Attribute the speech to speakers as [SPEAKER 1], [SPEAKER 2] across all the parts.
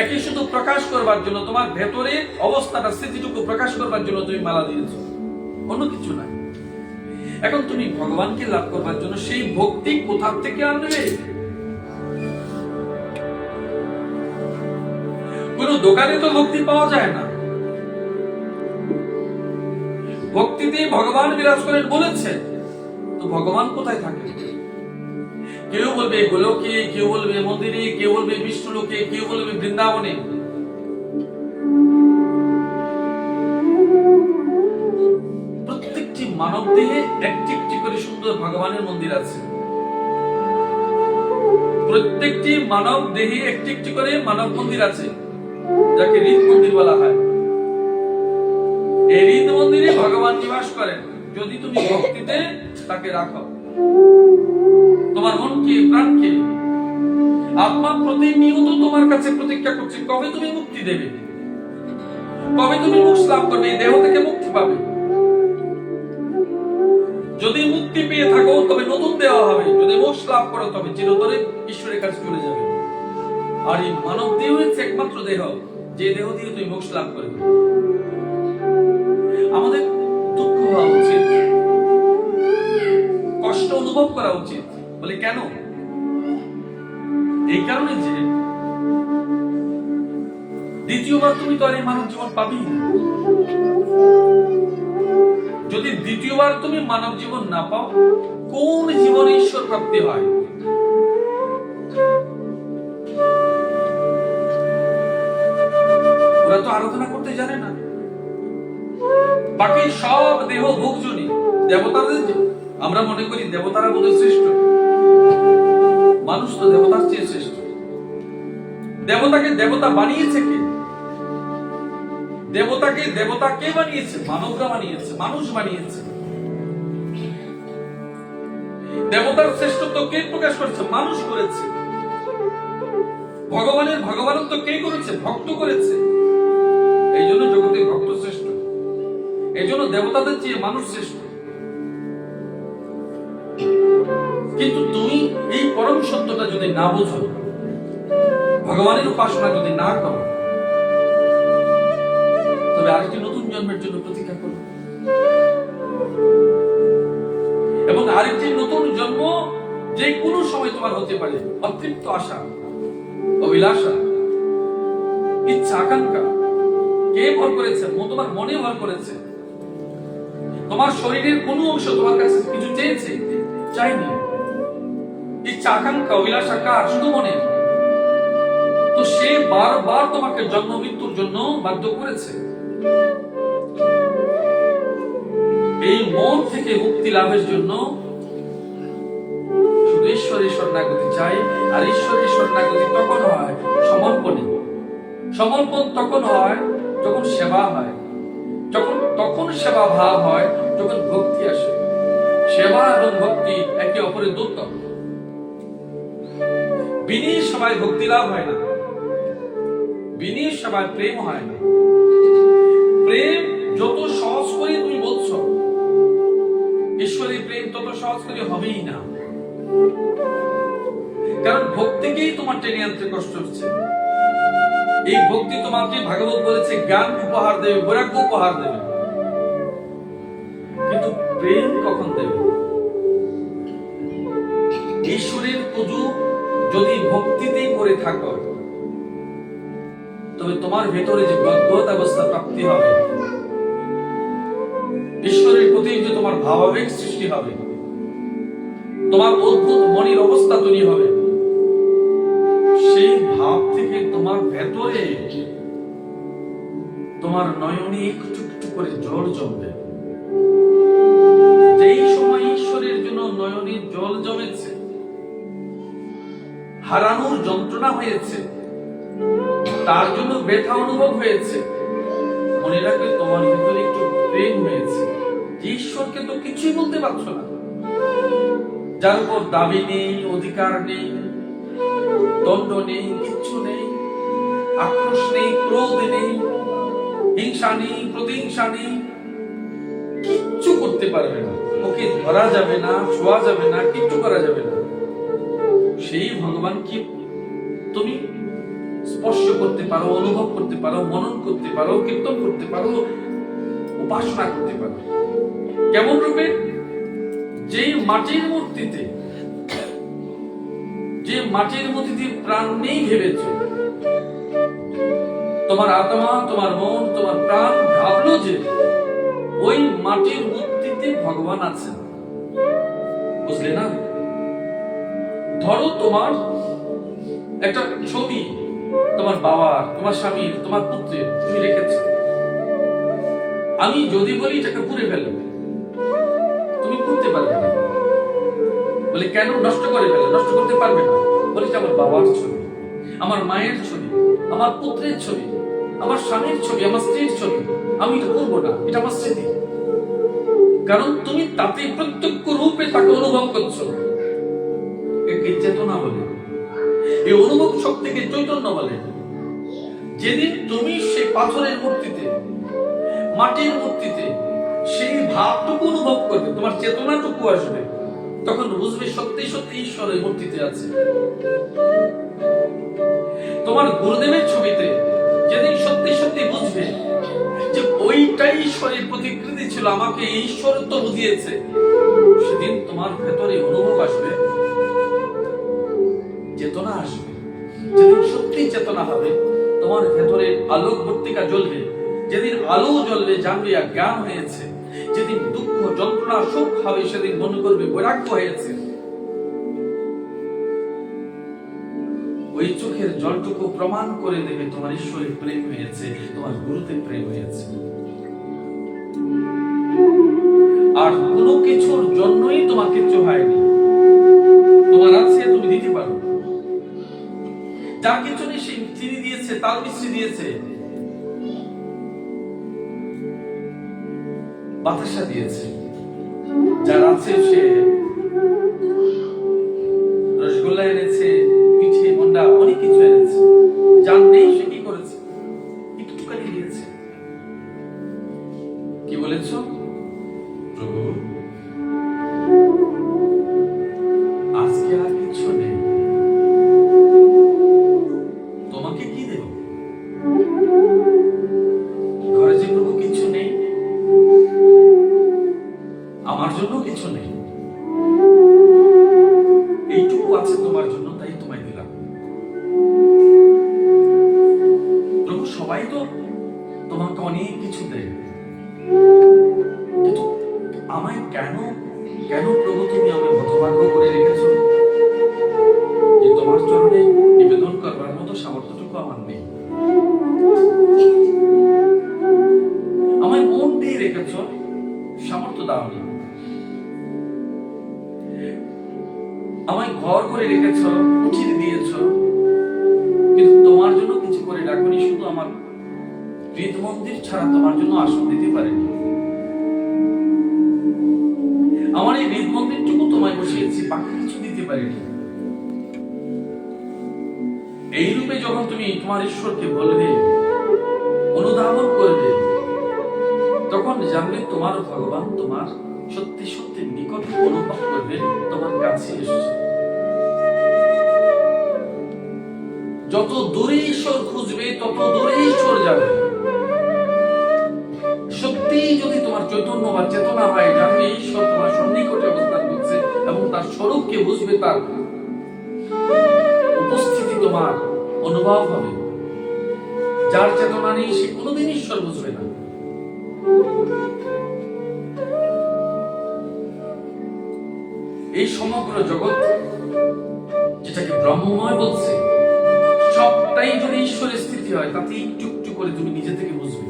[SPEAKER 1] একই শুধু প্রকাশ করবার জন্য তোমার ভেতরে অবস্থাটা স্থিতিটুকু প্রকাশ করবার জন্য তুমি মালা দিয়েছ। অন্য কিছু না। এখন তুমি ভগবানকে লাভ করবার জন্য সেই ভক্তি কোথা থেকে আনবে কোন দোকানে তো ভক্তি পাওয়া যায় না। ভক্তিতে ভগবান বিরাজ করেন বলেছে। তো ভগবান কোথায় থাকে কেউ বলবে গোলকে, কেউ বলবে মন্দিরে, কেউ বলবে বিষ্ণুলোকে, কেউ বলবে বৃন্দাবনে। প্রত্যেকটি মানব দেহে একটি একটি করে সুন্দর ভগবানের মন্দির আছে। প্রত্যেকটি মানব দেহে একটি একটি করে মানব মন্দির আছে, যাকে হৃদ মন্দির বলা হয়। এই হৃদ মন্দিরে ভগবান নিবাস করেন। যদি তুমি ভক্তিতে তাকে রাখো। তোমার মনকে, প্রাণকে। আত্মা প্রতিনিয়ত তোমার কাছে প্রতীক্ষা করছে, কবে তুমি মুক্তি দেবে? কবে তুমি মুক্তি লাভ করবে দেহ থেকে মুক্তি পাবে? যদি মুক্তি পেয়ে থাকো, তবে নতুন দেওয়া হবে। যদি মোক্ষ লাভ করো, তবে চিরতরে ঈশ্বরের কাছে চলে যাবে। আর এই মানব দেহ হচ্ছে একমাত্র দেহ। যে দেহ দিয়ে তুমি মোক্ষ লাভ করবে। আমাদের দুঃখ হওয়া উচিত। কষ্ট অনুভব করা উচিত। বলে, কেন? এই কারণে যে দ্বিতীয়বার তুমি তো আর এই মানব জীবন পাবি যদি দ্বিতীয়বার তুমি মানব জীবন না পাও, কোন জীবনে ঈশ্বর প্রাপ্তি হয়? ওরা তো আরাধনা করতে জানে না। বাকি সব দেহ ভোগজনী দেবতাদের আমরা মনে করি দেবতারা বোধহয় শ্রেষ্ঠ। মানুষ তো দেবতার চেয়ে শ্রেষ্ঠ। দেবতাকে দেবতা বানিয়েছে কে? দেবতাকে দেবতা কে বানিয়েছে? মানবরা বানিয়েছে, মানুষ বানিয়েছে। দেবতার শ্রেষ্ঠত্ব কে প্রকাশ করেছে? মানুষ করেছে। ভগবানের ভগবানত্ব কে করেছে? ভক্ত করেছে। এই জন্য জগতে ভক্ত শ্রেষ্ঠ। এই জন্য দেবতাদের চেয়ে মানুষ শ্রেষ্ঠ। কিন্তু তুমি পরম সত্যটা যদি না বোঝো, ভগবানের উপাসনা যদি না করো, তবে আরেকটি নতুন জন্মের জন্য প্রতীক্ষা করো। এবং আরেকটি নতুন জন্ম যে কোনো সময় তোমার হতে পারে, অতৃপ্ত আশা, অভিলাষা, ইচ্ছা, আকাঙ্ক্ষা। কে ভর করেছে? তোমার মনে ভর করেছে। তোমার শরীরের কোন অংশ তোমার কাছে কিছু চেয়েছে চাইনি ইচ্ছা আকাঙ্ক্ষা, অভিলাষা কার শুধু মনে তো সে বারবার তোমাকে জন্ম, মৃত্যুর জন্য বাধ্য করেছে। এই মন থেকে মুক্তি লাভের জন্য শুধু ঈশ্বরের শরণাগতি চাই, আর ঈশ্বরের তখন হয় সমর্পণে। সমর্পণ তখন হয় যখন সেবা হয়। যখন, তখন সেবা ভাব হয়, যখন ভক্তি আসে। সেবা এবং ভক্তি একে অপরের দূরতম বিনীর সবাই ভক্তি লাভ হয় না। বিনীর সবাই প্রেম হয় না। প্রেম যত সহজ করে তুমি বলছো, ঈশ্বরের প্রেম তত সহজ করে হবেই না। কারণ ভক্তিকেই তোমার টেনে আনতে কষ্ট হচ্ছে। এই ভক্তি তোমাকে ভাগবত বলেছে, জ্ঞান উপহার দেবে, বৈরাগ্য উপহার দেবে। কিন্তু প্রেম কখন দেবে? ঈশ্বরের পুজো যদি ভক্তিতেই করে থাকো, তবে তোমার ভেতরে যে গদ্গত অবস্থা প্রাপ্তি হবে। ঈশ্বরের প্রতি যে তোমার ভাবাবেগ সৃষ্টি হবে, তোমার অদ্ভুত মনের অবস্থা তৈরি হবে, সেই ভাব থেকে তোমার ভেতরে তোমার নয়নে একটু একটু করে জল জমবে। যেই সময় ঈশ্বরের জন্য নয়নে জল জমেছে হারানোর যন্ত্রণা হয়েছে। তার জন্য ব্যথা অনুভব হয়েছে। মনে রাখবে, তোমার ভিতরে একটু প্রেম হয়েছে ঈশ্বরকে তো কিছুই বলতে পারছ না। যার উপর দাবি নেই, অধিকার নেই, দণ্ড নেই, কিচ্ছু নেই, আক্রোশ নেই, ক্রোধ নেই, হিংসা নেই, প্রতিহিংসা নেই, কিচ্ছু করতে পারবে না। ওকে ধরা যাবে না, ছোঁয়া যাবে না, কিচ্ছু করা যাবে না। সেই ভগবান কি তুমি স্পর্শ করতে পারো, অনুভব করতে পারো, মনন করতে পারো, কীর্তন করতে পারো, উপাসনা করতে পারো। কেমন রূপে? যে মাটির মূর্তিতে, যে মাটির মূর্তিতে প্রাণ নেই ভেবেছ। তোমার আত্মা, তোমার মন, তোমার প্রাণ ভাবলো যে ওই মাটির মূর্তিতে ভগবান আছেন। বুঝলে না? ধরো তোমার একটা ছবি, তোমার বাবার তোমার স্বামীর তোমার পুত্রের তুমি রেখেছ। আমি যদি বলি এটাকে পুড়ে ফেলো তুমি পুড়তে পারবে না। বলে কেন নষ্ট করে ফেলে নষ্ট করতে পারবে না। বলে আমার বাবার ছবি, আমার মায়ের ছবি, আমার পুত্রের ছবি, আমার স্বামীর ছবি, আমার স্ত্রীর ছবি। আমি এটা করব না, এটা আমার স্মৃতি। কারণ তুমি তাতে প্রত্যক্ষ রূপে তাকে অনুভব করছ। শক্তিকে চৈতন্য বলে। যেদিন তুমি সেই পাথরের মূর্তিতে, মাটির মূর্তিতে সেই ভাবটুকু অনুভব করবে, তোমার চেতনাটুকু আসবে, তখন বুঝবে সত্যি সত্যি ঈশ্বরের মূর্তিতে আছে। তোমার গুরুদেবের ছবিতে যেদিন সত্যি সত্যি বুঝবে যে ওইটাই ঈশ্বরের প্রতিকৃতি ছিল, আমাকে ঈশ্বর তো বুঝিয়েছে, সেদিন তোমার ভেতরে অনুভব আসবে চেতনা হবে, তোমার ভেতরে আলোক বর্তিকা জ্বলবে। যেদিন আলো জ্বলবে, জানবে আর জ্ঞান হয়েছে। যেদিন দুঃখ, যন্ত্রণা সুখ হবে, সেদিন মনে করবে বৈরাগ্য হয়েছে। ওই চোখের জলটুকু প্রমাণ করে দেবে তোমার ঈশ্বরের প্রেম হয়েছে, তোমার গুরুতে প্রেম হয়েছে। আর কোনো কিছুর জন্যই তোমার হয়নি চিনি দিয়েছে, তাল মিশ্রি দিয়েছে। বাতাসা দিয়েছে। যার আছে সে রসগোল্লা এনেছে, পিঠে মন্ডা অনেক কিছু এনেছে। যার নেই সে আমার জন্য কিছু নেই। মন্দির ছাড়া তোমার জন্য আসন দিতে পারেনি। আমার এই হৃদ মন্দিরটুকু তোমায় বসিয়েছি, বাকি কিছু দিতে পারিনি। এই রূপে যখন তুমি তোমার ঈশ্বরকে বলবে অনুধাবন করবে তখন জানবে তোমার ভগবান তোমার সত্যি সত্যি নিকট অনুভব করবে তোমার কাছে এসেছে। যত দূরে ঈশ্বর খুঁজবে, তত দূরে ঈশ্বর যাবে চৈতন্য বা চেতনা হয় জানবে ঈশ্বর তোমার সন্নিকটে অবস্থান করছে এবং তার স্বরূপকে বুঝবে তার উপস্থিতি তোমার অনুভব হবে। যার চেতনা নেই, সে কোনোদিন ঈশ্বর বুঝবে না। এই সমগ্র জগৎ, যেটাকে ব্রহ্মময় বলছে, সবটাই যদি ঈশ্বরের স্থিতি হয় তাতে একটু একটু করে তুমি নিজে থেকে বুঝবে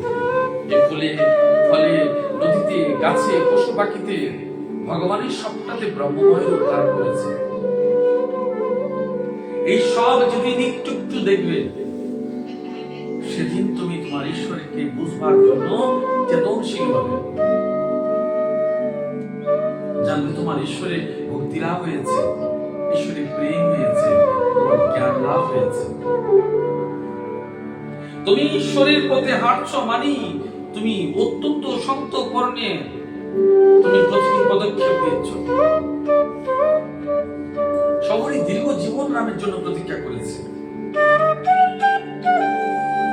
[SPEAKER 1] ফলে নদীতে গাছে পশু পাখিতে ভগবানের সবটাতে ব্রহ্মময় রূপ ধারণ করেছে। এই সব যেদিন একটু একটু দেখবে সেদিন তুমি তোমার ঈশ্বরকে বুঝবার জন্য চেতনশীল হবে। জানবে তোমার ঈশ্বরে ভক্তি লাভ হয়েছে, ঈশ্বরে প্রেম হয়েছে, তোমার জ্ঞান লাভ হয়েছে। তুমি ঈশ্বরের পথে হাঁটছ মানি তুমি অত্যন্ত শক্ত করণে তুমি প্রতিদিন পদক্ষেপ দিচ্ছ সবারই দীর্ঘ জীবন নামের জন্য প্রতীক্ষা করেছে।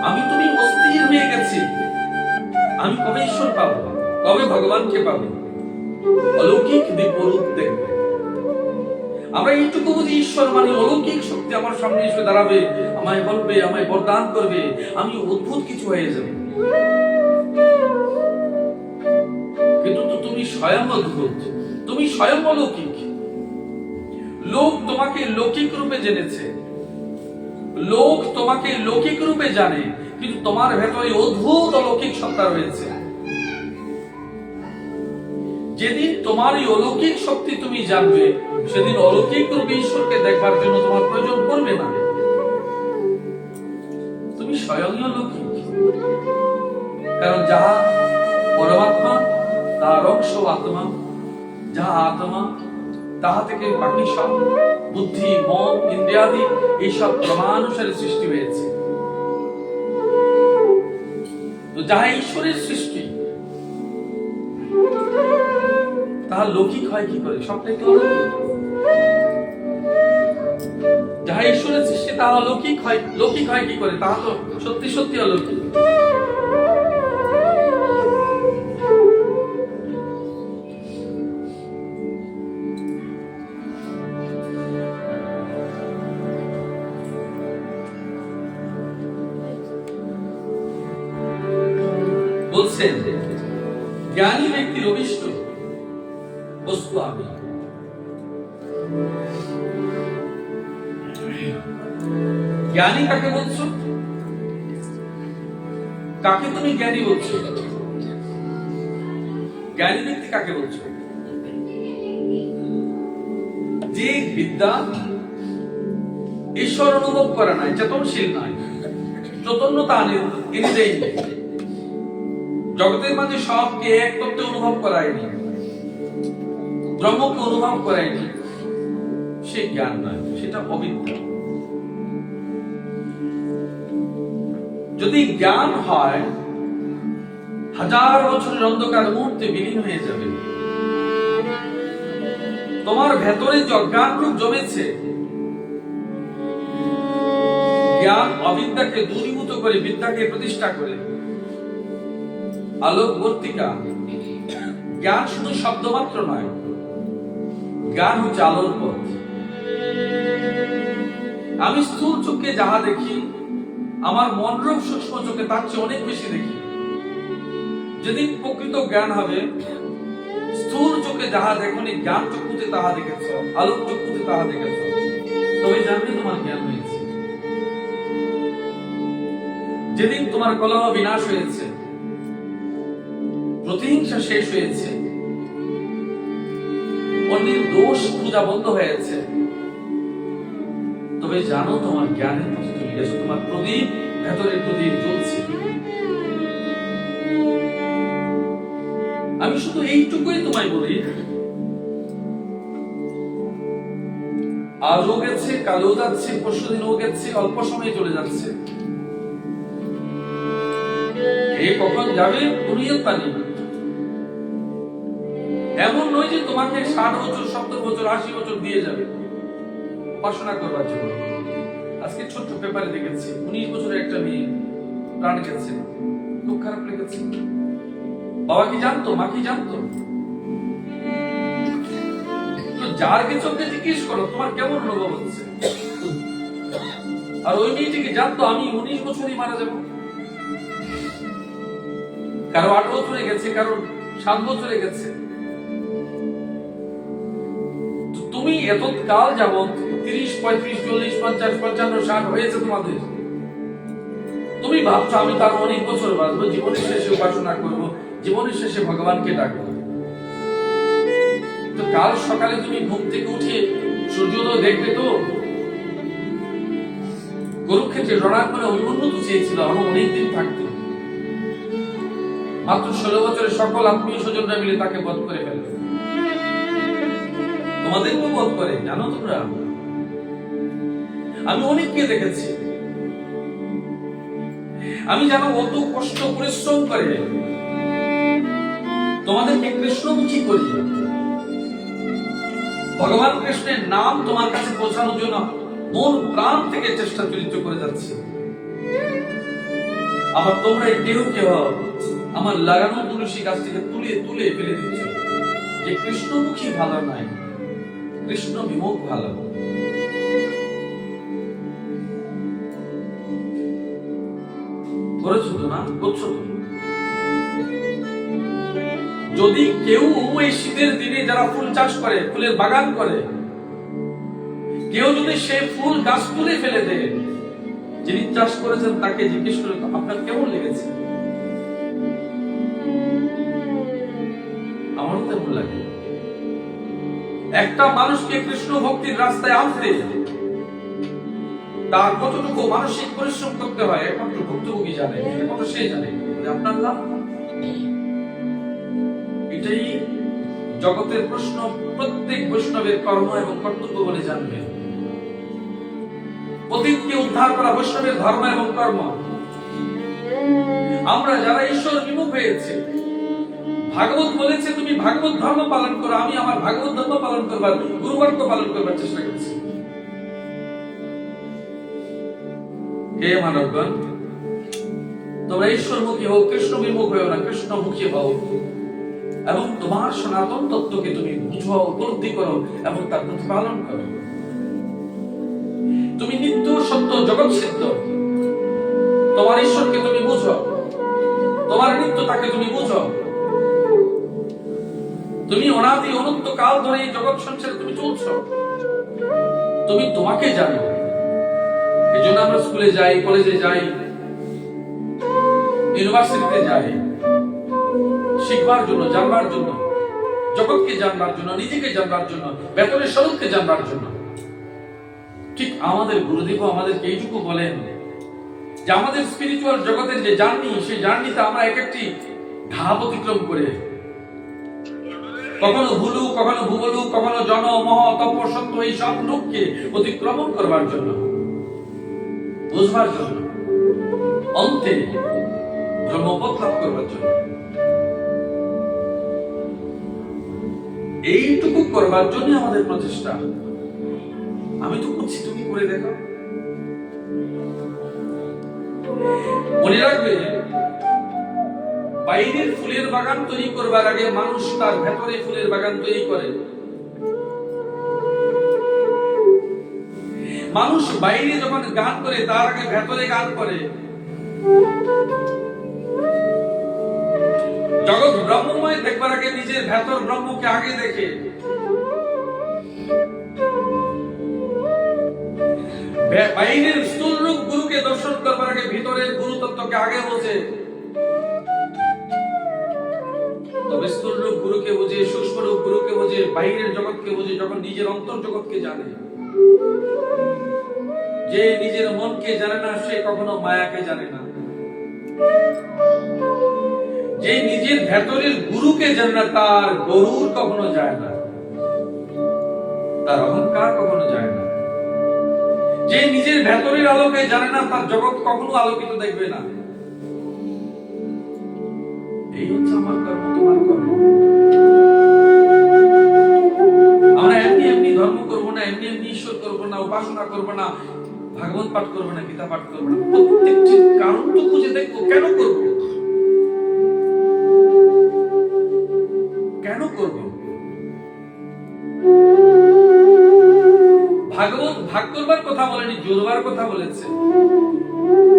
[SPEAKER 1] আমি তুমি অস্থির হয়ে গেছি। আমি কবে ঈশ্বর পাবো? কবে ভগবানকে পাবো? অলৌকিক দিব্যরূপ দেখবে। আমরা এইটুকু বুঝি ঈশ্বর মানে অলৌকিক শক্তি আমার সামনে এসে দাঁড়াবে, আমায় বলবে, আমায় বরদান করবে, আমি অদ্ভুত কিছু হয়ে যাব। তো তুমি স্বয়ং স্বয়ং অলৌকিক লোক তোমাকে লৌকিক রূপে জেনেছে। লোক তোমাকে লৌকিক রূপে জানে, কিন্তু তোমার ভেতরে অদ্ভুত অলৌকিক সত্তা রয়েছে। যেদিন তোমার এই অলৌকিক শক্তি তুমি জানবে, সেদিন অলৌকিক রূপে ঈশ্বরকে দেখবার জন্য তোমার প্রয়োজন পড়বে না। তুমি স্বয়ংই অলৌকিক কারণ যাহা পরমাত্মা তার অংশ আত্মা যাহা আত্মা, তাহা থেকে বাকি সব বুদ্ধি, মন, ইন্দ্রিয়াদি, এইসব ক্রমানুসারে সৃষ্টি হয়েছে। তো যাহা ঈশ্বরের সৃষ্টি, তাহা লৌকিক হয় কি করে? সবটাই তো যাহা ঈশ্বরের সৃষ্টি, তাহা লৌকিক হয় লৌকিক হয় কি করে? তাহা তো সত্যি সত্যি অলৌকিক। কাকে তুমি জ্ঞানী বলছো? জ্ঞানী ব্যক্তি কাকে বলছো? যে বিদ্যা ঈশ্বর অনুভব করে নাই, চেতনশীল নয় চৈতন্যতা এনে দেয়নি। জগতের মাঝে সবকে এক করতে অনুভব করায়নি, ব্রহ্মকে অনুভব করায়নি, সে জ্ঞান নয় সেটা অবিদ্যা। যদি জ্ঞান হয়, হাজার বছরের অন্ধকার মুহূর্তে বিলীন হয়ে যাবে। তোমার ভেতরে যে অজ্ঞান রূপ জমেছে, জ্ঞান অবিদ্যাকে দূরীভূত করে বিদ্যাকে প্রতিষ্ঠা করে। আলোক বর্তিকা, জ্ঞান শুধু শব্দ মাত্র নয়, জ্ঞান হচ্ছে আলোর পথ। আমি স্থূল চোখে যাহা দেখি আমার মনরূপ সূক্ষ্ম চোখে তার চেয়ে অনেক বেশি দেখি। যেদিন প্রকৃত জ্ঞান হবে, স্থূল চোখে যাহা দেখনি, জ্ঞান চক্ষুতে তাহা দেখেছ, আলোক চক্ষুতে তাহা দেখেছ। তবে জানবে তোমার জ্ঞান হয়েছে। যেদিন তোমার কলহ বিনাশ হয়েছে, প্রতিহিংসা শেষ হয়েছে, অন্যের দোষ পূজা বন্ধ হয়েছে, তবে জানো তোমার জ্ঞানের তুমি তোমার প্রদীপ, ভেতরে প্রদীপ জ্বলছে। আমি শুধু এইটুকুই তোমায় বলি। আজও গেছে, কালও যাচ্ছে গেছে, অল্প সময়ে চলে যাচ্ছে। কে কখন যাবে, দুনিয়ার নেই এমন নয় যে তোমাকে ষাট বছর, সত্তর বছর, আশি বছর দিয়ে যাবে। পড়াশোনা করবার জন্য। পেপারে দেখেছি। উনিশ বছরের একটা মেয়ে প্রাণ গেছে খুব খারাপ লেগেছে। বাবা কি জানতো? মা কি জানতো? তো যার কিছুকে জিজ্ঞেস করো, তোমার কেমন অনুভব হচ্ছে? আর ওই মেয়েটিকে জানতো আমি উনিশ বছরই মারা যাব? কারও আট বছরে গেছে, কারও সাত বছরে গেছে। তুমি এত কাল যাবৎ তিরিশ, পঁয়ত্রিশ, চল্লিশ, পঞ্চাশ, পঞ্চান্ন, ষাট হয়েছে তোমাদের। তুমি ভাবছ, আমি তার অনেক বছর বাঁচবো, জীবনের শেষে উপাসনা করব, জীবনের শেষে ভগবানকে ডাকবো। তো কাল সকালে তুমি ঘুম থেকে উঠে সূর্যোদয় দেখবে তো? কুরুক্ষেত্রে রণাঙ্গনে উন্নত চেয়েছিল আমার অনেকদিন থাকতে। মাত্র ষোলো বছরের সকল আত্মীয় স্বজনরা মিলে তাকে বধ করে ফেলবে। তোমাদেরকেও বধ করে, জানো তোমরা? আমি অনেককে দেখেছি। আমি জানো অত কষ্ট, পরিশ্রম করে, তোমাদেরকে কৃষ্ণমুখী করি। ভগবান কৃষ্ণের নাম তোমার কাছে পৌঁছানোর জন্য মন প্রাণ থেকে চেষ্টা চরিত্র করে যাচ্ছে। আবার তোমরা কেউ কেউ আমার লাগানো তুলসী থেকে তুলে তুলে ফেলে দিচ্ছ। যে কৃষ্ণমুখী ভালো নয় কৃষ্ণ বিমুখ ভালো। করেছ তো না করছ তো। যদি কেউ এই শীতের দিনে যারা ফুল চাষ করে, ফুলের বাগান করে, কেউ যদি সে ফুল গাছ তুলে ফেলে দেয়, যিনি চাষ করেছেন তাকে জিজ্ঞেস করে আপনার কেমন লেগেছে? আমারও তেমন লাগে। একটা মানুষকে কৃষ্ণ ভক্তির রাস্তায় আনতে তার কতটুকু মানসিক পরিশ্রম করতে হয়, একমাত্র ভুক্তভোগী জানে একমাত্র সে জানে? আপনার লাভ? এটাই জগতের প্রশ্ন, প্রত্যেক বৈষ্ণবের কর্ম এবং কর্তব্য বলে জানবেন অতীতকে উদ্ধার করা বৈষ্ণবের ধর্ম এবং কর্ম। আমরা যারা ঈশ্বর বিমুখ হয়েছে, ভাগবত বলেছে, তুমি ভাগবত ধর্ম পালন করো, আমি আমার ভাগবত ধর্ম পালন করবার গুরুবাক্য পালন করবার চেষ্টা করছি। হে মানবগণ, তোমরা ঈশ্বরমুখী না কৃষ্ণমুখী হও এবং তোমার সনাতন তত্ত্বকে তুমি বুঝো উপলব্ধি করো এবং তার প্রতিপালন করো। তুমি নিত্য সত্য, জগৎ সিদ্ধ। তোমার ঈশ্বরকে তুমি বুঝো। তোমার নিত্য তাকে তুমি বুঝো। তুমি অনাদি অনন্ত কাল ধরে এই জগৎ সংসারে তুমি চলছো। তুমি তোমাকে জানো। এই জন্য আমরা স্কুলে যাই, কলেজে যাই ইউনিভার্সিটিতে যাই। শিখবার জন্য, জানবার জন্য, জগৎকে জানবার জন্য, নিজেকে জানবার জন্য, বেতনের স্বরূপকে জানবার জন্য। ঠিক আমাদের আমাদেরকে এইটুকু বলেন যে আমাদের স্পিরিচুয়াল জগতের যে জার্নি সেই জার্নিতে আমরা এক একটি ধাপ অতিক্রম করে কখনো ভুলু কখনো ভূগলু কখনো জন মহ তপ সত্য এই সব লোককে অতিক্রমণ করবার জন্য। বুঝবার জন্য, অন্তে ব্রহ্মপথ লাভ করবার জন্য। এইটুকু করবার জন্য আমাদের প্রচেষ্টা। আমি তো করছি তুমি করে দেখো। মনে রাখবে, বাইরের ফুলের বাগান তৈরি করবার আগে মানুষ তার ভেতরে ফুলের বাগান তৈরি করে। মানুষ বাইরে যখন গান করে, তার আগে ভেতরে গান করে। জগৎ ব্রহ্মময় দেখবার আগে নিজের ভেতর ব্রহ্মকে আগে দেখে। বাইরের স্থূল রূপ গুরুকে দর্শন করবার আগে ভিতরের গুরু তত্ত্বকে আগে বোঝে। তবে স্থূল রূপ গুরুকে বোঝে, সূক্ষ্ম রূপ গুরুকে বোঝে, বাইরের জগৎকে বোঝে, যখন নিজের অন্তর জগৎকে জানে। যে নিজের মনকে জানে না, সে কখনো মায়াকে জানে না। যে নিজের ভেতরের গুরুকে জানে না, তার গরুর কখনো যায় না। তার অহংকার কখনো যায় না। যে নিজের ভেতরের আলোকে জানে না, তার জগৎ কখনো আলোকিত দেখবে না। এই হচ্ছে আমার কর্ম, তোমার কর্ম। আমরা এমনি এমনি ধর্ম করব না, এমনি এমনি না, উপাসনা করব না, ভাগবত পাঠ করব না, গীতা পাঠ করব না, প্রত্যেকটি কারণ তো খুঁজে দেখব, কেন করব? কেন করব? ভাগবত ভাগ করবার কথা বলেনি, জোরবার কথা বলেছে।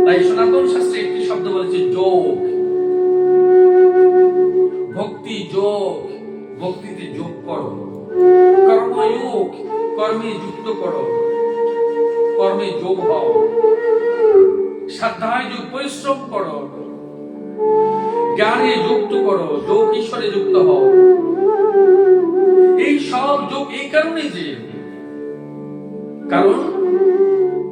[SPEAKER 1] তাই সনাতন শাস্ত্রে একটি শব্দ বলেছে, যোগ। করো। কর্মে যোগ হও। যোগ পরিশ্রম করো। জ্ঞানে যুক্ত করো, যোগ ঈশ্বরে যুক্ত হও। এই সব যোগ এই কারণে যে। কারণ,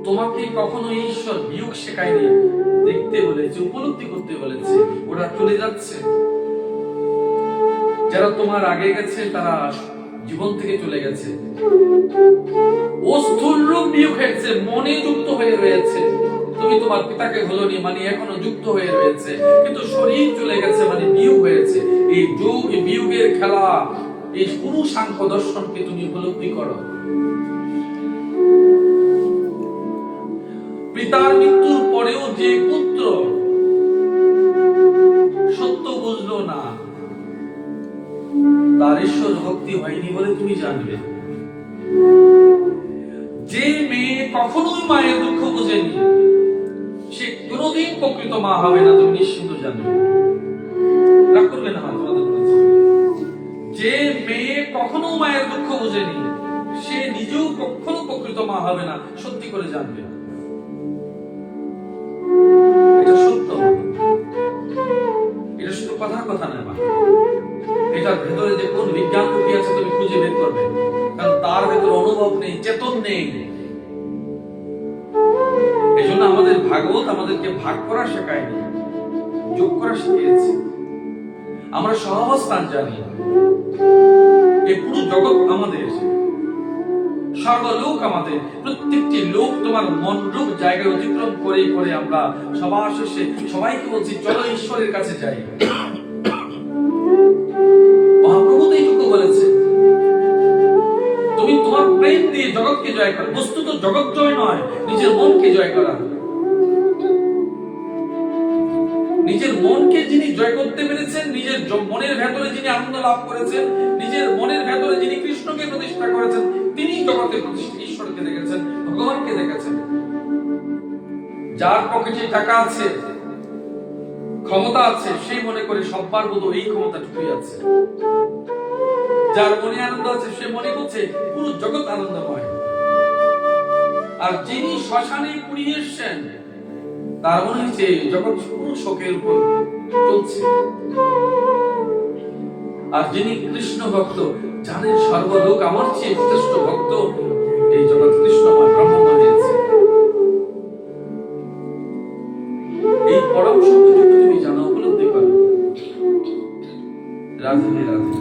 [SPEAKER 1] তোমাকে কখনো ঈশ্বর বিয়োগ শেখায়নি। দেখতে বলেছে, উপলব্ধি করতে বলেছে, ওরা চলে যাচ্ছে। যারা তোমার আগে গেছে, তারা জীবন থেকে চলে গেছে। ও স্থূল রূপ নিয়োগ হয়েছে, মনে যুক্ত হয়ে রয়েছে। তুমি তোমার পিতাকে ভুলনি মানে এখনও যুক্ত হয়ে রয়েছে। কিন্তু শরীর চলে গেছে মানে বিয়োগ হয়েছে। এই যোগ বিয়োগের খেলা, এই পুরু সাংখ্য দর্শনকে তুমি উপলব্ধি করো। পিতার মৃত্যুর পরেও যে পুত্র সত্য বুঝলো না জানবে। যে মেয়ে কখনোই মায়ের দুঃখ বোঝেনি, সে কোনোদিন প্রকৃত মা হবে না, তুমি নিশ্চিন্ত জানবে রাগ করবে না যে মেয়ে কখনো মায়ের দুঃখ বোঝেনি, সে নিজেও কখনো প্রকৃত মা হবে না, সত্যি করে জানবে। এটা সত্য। এটা শুধু কথার কথা নয়, মা। এটার ভেতরে যে কোন বিজ্ঞান লুকিয়ে আছে তুমি খুঁজে বের করবে। কারণ তার ভেতরে অনুভব নেই, চেতন নেই। এই জন্য আমাদের ভাগবত আমাদেরকে ভাগ করা শেখায়নি, যোগ করা শিখিয়েছে। আমরা জানি, এই পুরো জগৎ আমাদের, সর্বলোক আমাদের, প্রত্যেকটি লোক তোমার মনরূপ জায়গায় অতিক্রম করে করে আমরা সবার শেষে সবাইকে বলছি, চলো ঈশ্বরের কাছে যাই। জয় করো। বস্তু তো জগৎ জয় নয়, নিজের মনকে জয় করা। নিজের মনকে যিনি জয় করতে পেরেছেন, নিজের মনের ভেতরে যিনি আনন্দ লাভ করেছেন, নিজের মনের ভেতরে যিনি কৃষ্ণকে প্রতিষ্ঠা করেছেন তিনি জগতে প্রতিষ্ঠা ঈশ্বরকে দেখেছেন, ভগবানকে দেখেছেন। যার পকেটে টাকা আছে, ক্ষমতা আছে, সেই মনে করে সব্বার বোধ এই ক্ষমতা ক্ষমতাটুকুই আছে। যার মনে আনন্দ আছে, সে মনে করছে, পুরো জগৎ আনন্দময়। আর যিনি শ্মশানে পুড়িয়ে এসছেন, তার মনে হচ্ছে জগৎ পুরো শোকের উপর চলছে। আর যিনি কৃষ্ণ ভক্ত, জানেন সর্বলোক আমার চেয়ে শ্রেষ্ঠ ভক্ত এই জগৎ কৃষ্ণময় ব্রহ্মময় হয়েছে। এই পরম সত্যটুকু তুমি জানো, উপলব্ধি করো। রাধে রাধে।